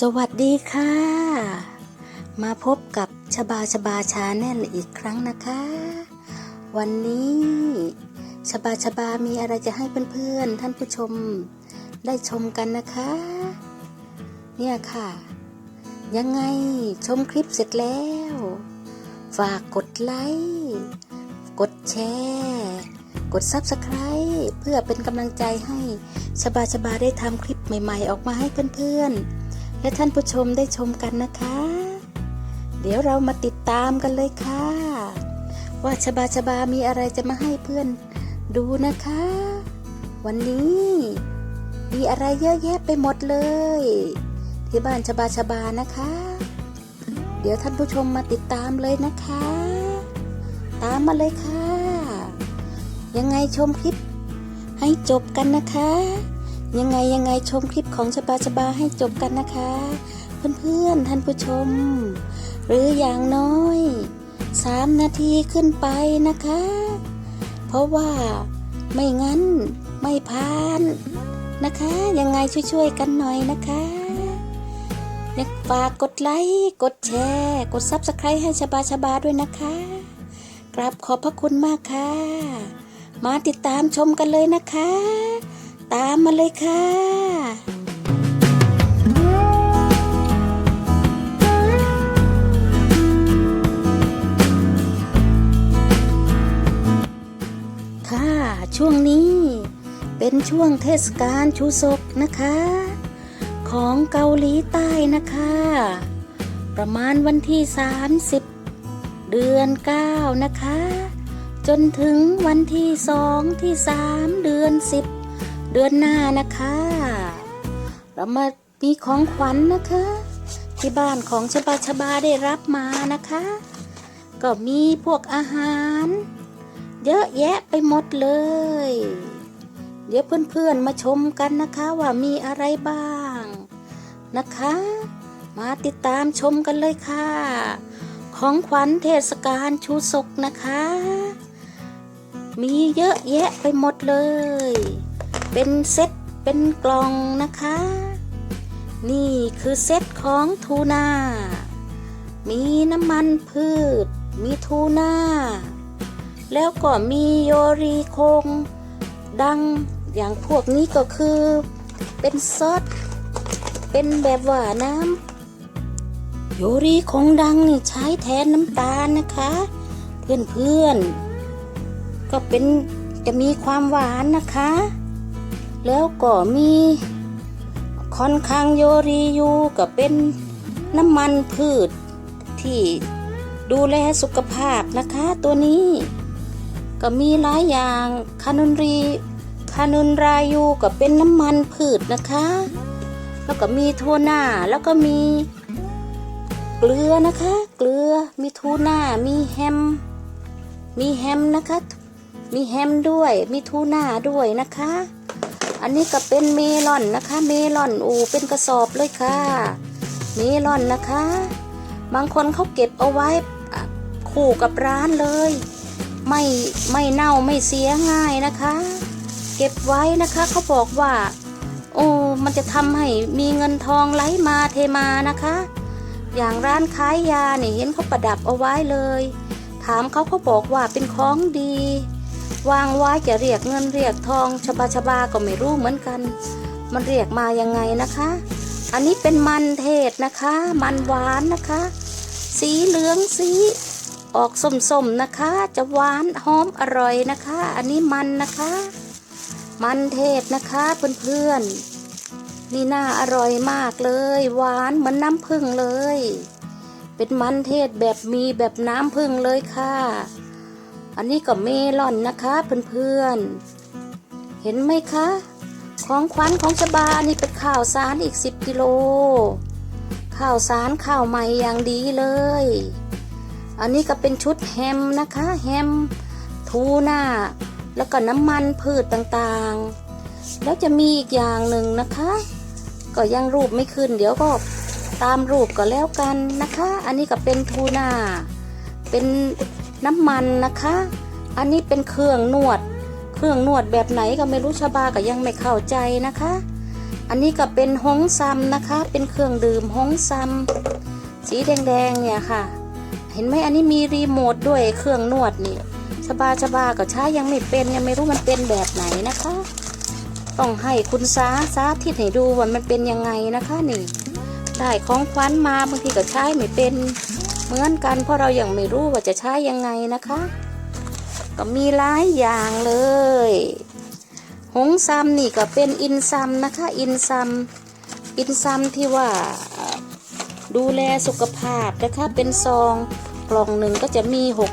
สวัสดีค่ะ มาพบกับชบาชบาชาแนลอีกครั้งนะคะ วันนี้ชบาชบามีอะไรจะให้เพื่อนๆ ท่านผู้ชมได้ชมกันนะคะ เนี่ยค่ะ ยังไงชมคลิปเสร็จแล้ว ฝากกดไลค์กดแชร์กด Subscribe เพื่อเป็นกำลังใจให้ชบาชบาได้ทำคลิปใหม่ๆ ออกมาให้เพื่อนๆ และท่านผู้ชมได้ชมกันนะคะ เดี๋ยวเรามาติดตามกันเลยค่ะ ว่าชบาชบามีอะไรจะมาให้เพื่อนดูนะคะ วันนี้มีอะไรเยอะแยะไปหมดเลย ที่บ้านชบาชบานะคะ เดี๋ยวท่านผู้ชมมาติดตามเลยนะคะ ตามมาเลยค่ะ ยังไงชมคลิปให้จบกันนะคะ ยังไงยังไงชมคลิปของชบาชบาให้จบกันนะคะ เพื่อนๆท่านผู้ชม หรืออย่างน้อยสามนาทีขึ้นไปนะคะ เพราะว่าไม่งั้นไม่ผ่านนะคะ ยังไงช่วยๆกันหน่อยนะคะอยากฝากกดไลค์กดแชร์ กดซับสไครต์ให้ชบาชบาด้วยนะคะกราบขอบพระคุณมากค่ะ มาติดตามชมกันเลยนะคะ ตามมาเลยค่ะ ค่ะช่วงนี้เป็นช่วงเทศกาลชูศกนะคะ ของเกาหลีใต้นะคะ ประมาณวันที่ 30 เดือน 9 นะคะจนถึงวันที่2ที่3เดือน10 เดือนหน้านะคะ เรามามีของขวัญนะคะ ที่บ้านของชบาชบาได้รับมานะคะ ก็มีพวกอาหาร เยอะแยะไปหมดเลย เดี๋ยวเพื่อนๆมาชมกันนะคะว่ามีอะไรบ้างนะคะ มาติดตามชมกันเลยค่ะ ของขวัญเทศกาลชูศกนะคะมีเยอะแยะไปหมดเลย เป็นเซตเป็นกล่องนะคะ นี่คือเซตของทูน่า มีน้ำมันพืช มีทูน่า แล้วก็มีโยรีคง ดังอย่างพวกนี้ก็คือ เป็นซอสเป็นแบบว่าน้ำโยรีคงดังนี่ใช้แทนน้ำตาลนะคะ เพื่อนๆ ก็เป็นจะมีความหวานนะคะ แล้วก็มีคอนคังโยรียูก็เป็นน้ำมันพืชที่ดูแลสุขภาพนะคะตัวนี้ ก็มีหลายอย่างคานุนรีคานุนรายูก็เป็นน้ำมันพืชนะคะ แล้วก็มีโทน่าแล้วก็มีเกลือนะคะ เกลือมีทูน่ามีแฮม มีแฮมนะคะ มีแฮมด้วย มีทูน่าด้วยนะคะ อันนี้ก็เป็นเมลอนนะคะ เมลอนอูเป็นกระสอบเลยค่ะ เมลอนนะคะ บางคนเขาเก็บเอาไว้คู่กับร้านเลย ไม่ไม่เน่าไม่เสียง่ายนะคะ เก็บไว้นะคะเขาบอกว่า โอ้มันจะทำให้มีเงินทองไหลมาเทมานะคะ อย่างร้านขายยาเนี่ยเห็นเขาประดับเอาไว้เลย ถามเขาเขาบอกว่าเป็นของดี วางไว้จะเรียกเงินเรียกทองชบาชบาก็ไม่รู้เหมือนกัน มันเรียกมายังไงนะคะ อันนี้เป็นมันเทศนะคะ มันหวานนะคะ สีเหลืองสีออกส้มๆนะคะ จะหวานหอมอร่อยนะคะ อันนี้มันนะคะ มันเทศนะคะเพื่อนๆนี่น่าอร่อยมากเลย หวานเหมือนน้ำผึ้งเลย เป็นมันเทศแบบมีแบบน้ำผึ้งเลยค่ะ อันนี้ก็เมลอนนะคะเพื่อนๆ เห็นไหมคะ ของขวัญของชบานี่เป็นข้าวสารอีก 10 กิโล ข้าวสารข้าวใหม่อย่างดีเลย อันนี้ก็เป็นชุดแฮมนะคะ แฮมทูน่าแล้วก็น้ำมันพืชต่างๆ แล้วจะมีอีกอย่างหนึ่งนะคะ ก็ยังรูปไม่ขึ้น เดี๋ยวก็ตามรูปก็แล้วกันนะคะ อันนี้ก็เป็นทูน่าเป็น น้ำมันนะคะ อันนี้เป็นเครื่องนวด เครื่องนวดแบบไหนก็ไม่รู้ชาบาก็ยังไม่เข้าใจนะคะ อันนี้ก็เป็นฮงซัมนะคะ เป็นเครื่องดื่มฮงซัมสีแดงๆเนี่ยค่ะ เห็นไหมอันนี้มีรีโมทด้วยเครื่องนวดนี่ชบาชบาก็ใช้ยังไม่เป็นยังไม่รู้มันเป็นแบบไหนนะคะ ต้องให้คุณสาสาธิตให้ดูว่ามันเป็นยังไงนะคะนี่ ได้ของขวัญมาบางทีก็ใช้ไม่เป็น เหมือนกันเพราะเรายังไม่รู้ว่าจะใช้ยังไงนะคะ ก็มีหลายอย่างเลย หงซัมนี่ก็เป็นอินซัมนะคะ อินซัมอินซัมที่ว่าดูแลสุขภาพนะคะเป็นซองกล่องหนึ่งก็จะมีหก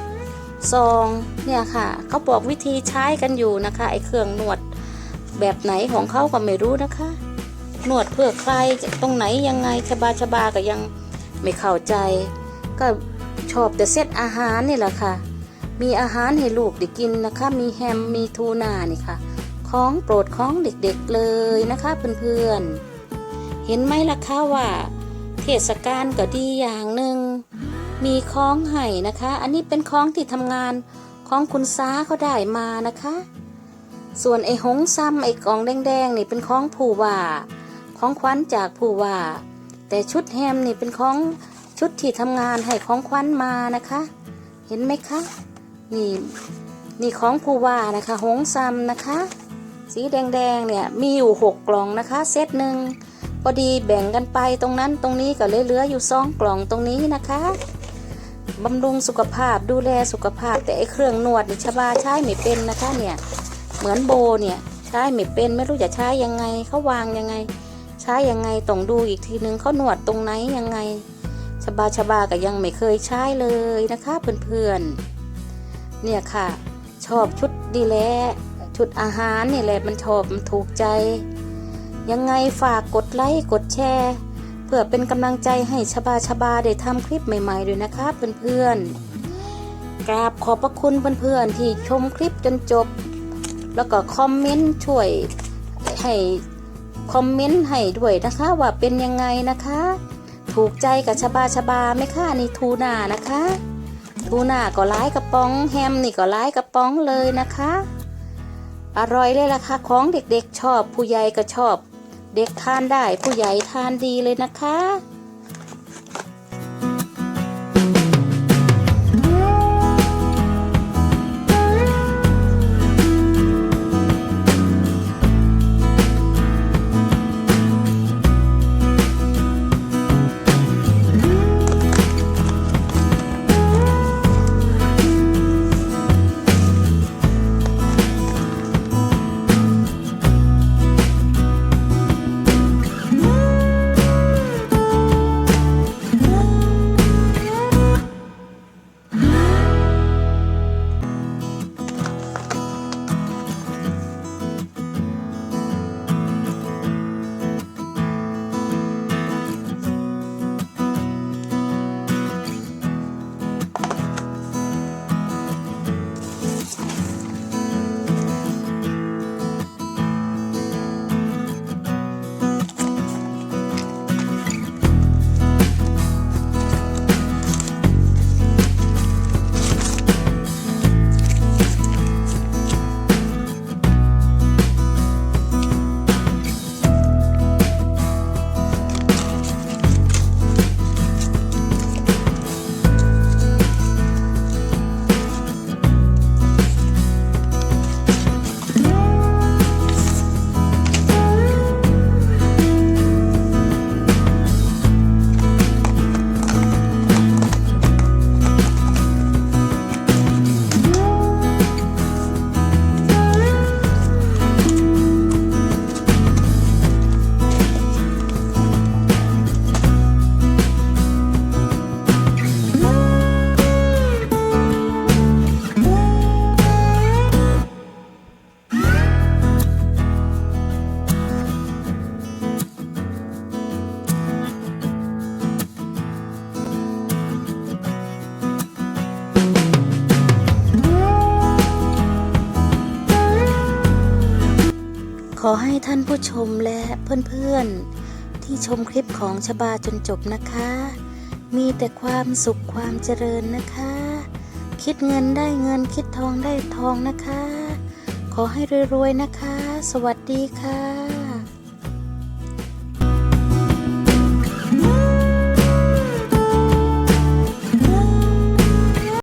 ซองเนี่ยค่ะเขาบอกวิธีใช้กันอยู่นะคะไอ้เครื่องนวดแบบไหนของเขาก็ไม่รู้นะคะ นวดเพื่อใครจะตรงไหนยังไงชบาชบาก็ยังไม่เข้าใจ ก็ชอบแต่เซตอาหารนี่แหละค่ะ มีอาหารให้ลูกได้กินนะคะ มีแฮมมีทูน่านี่ค่ะ ของโปรดของเด็กๆเลยนะคะเพื่อนๆ เห็นไหมล่ะคะว่า เทศกาลก็ดีอย่างหนึ่ง มีของให้นะคะ อันนี้เป็นของที่ทำงานของคุณซ้าเขาได้มานะคะ ส่วนไอ้หงซ้ำไอ้กล่องแดงๆนี่เป็นของผู้ว่า ของขวัญจากผู้ว่า แต่ชุดแฮมนี่เป็นของ ชุดที่ทำงานให้ของขวัญมานะคะ เห็นไหมคะ นี่นี่ของผู้ว่านะคะ หงซำนะคะ สีแดงๆเนี่ยมีอยู่หกกล่องนะคะ เซตหนึ่งพอดีแบ่งกันไปตรงนั้นตรงนี้ก็เหลืออยู่สองกล่องตรงนี้นะคะบำรุงสุขภาพดูแลสุขภาพแต่ไอเครื่องนวดนี่ชบาใช้ไม่เป็นนะคะเนี่ยเหมือนโบเนี่ยใช้ไม่เป็นไม่รู้จะใช้ยังไงเขาวางยังไง ใช้ยังไงต้องดูอีกทีนึงเขาหนวดตรงไหนยังไง ชบาชบาก็ยังไม่เคยใช้เลยนะคะเพื่อนๆ เนี่ยค่ะ ชอบชุดดีแลชุดอาหารนี่แหละมันชอบมันถูกใจ ยังไงฝากกดไลค์กดแชร์เพื่อเป็นกำลังใจให้ชบาชบาได้ทำคลิปใหม่ๆด้วยนะคะเพื่อนๆ กราบขอบพระคุณเพื่อนๆที่ชมคลิปจนจบ แล้วก็คอมเมนต์ช่วยให้คอมเมนต์ให้ด้วยนะคะว่าเป็นยังไงนะคะ ถูกใจกับชบาชบาไม่คะนี่ทูน่านะคะ ทูน่าก็ร้ายกระป๋องแฮมนี่ก็ร้ายกระป๋องเลยนะคะ อร่อยเลยล่ะค่ะของเด็กๆชอบผู้ใหญ่ก็ชอบ เด็กทานได้ผู้ใหญ่ทานดีเลยนะคะ อให้ท่านผู้ชมและเพื่อนๆ ที่ชมคลิปของชบาจนจบนะคะ มีแต่ความสุขความเจริญนะคะ คิดเงินได้เงินคิดทองได้ทองนะคะ ขอให้รวยๆนะคะ สวัสดีค่ะ